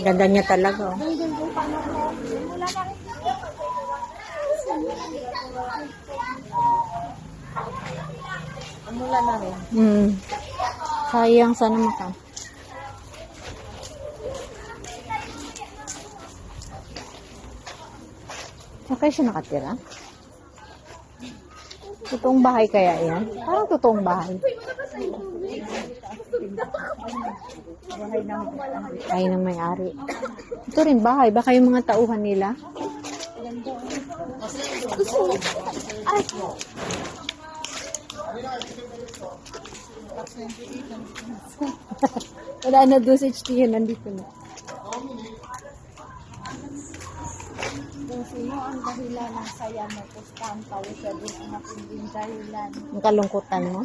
Ganda niya talaga. Oh. Umulan na rin. Hmm. Sayang sana maka. Saan kayo siya nakatira? Totoong bahay kaya yan? Parang totoong bahay. Bahay ng Ay ng may-ari. Ito rin bahay. Baka yung mga tauhan nila. Ay! Wala na doon sa HT. Nandito na. Kung sino ang dahilan ng saya mo, pustahan tayo sa din ang dahilan. Yung kalungkutan mo.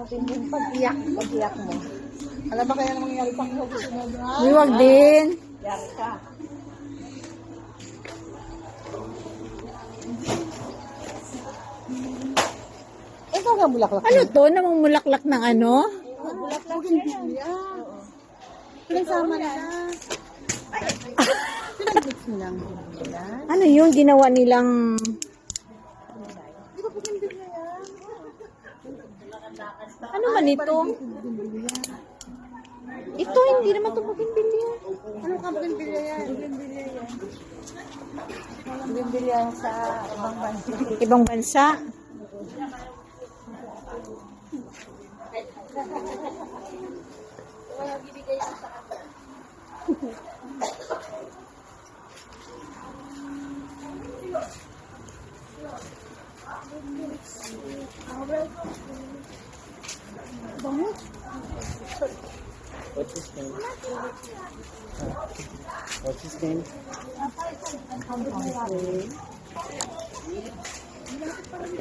Matinding pag-iyak, pag-iyak mo. Alam ba kaya na mangyayari pang ikaw susunod na? Uy, wag din. Yak ka. Ikaw nga bulaklak. Ano to? Namumulaklak ng ano? Bulaklak siya. Pinagsama na na. Ano yun? Ginawa nilang... Di ba pagkandig na yan? Ano man ito? Ito, hindi naman ito bougainvillea. Ano ka pagkandig yan? Pagkandig yan. Yan sa ibang bansa. Ibang bansa. What's his name? What's his name? What's his name?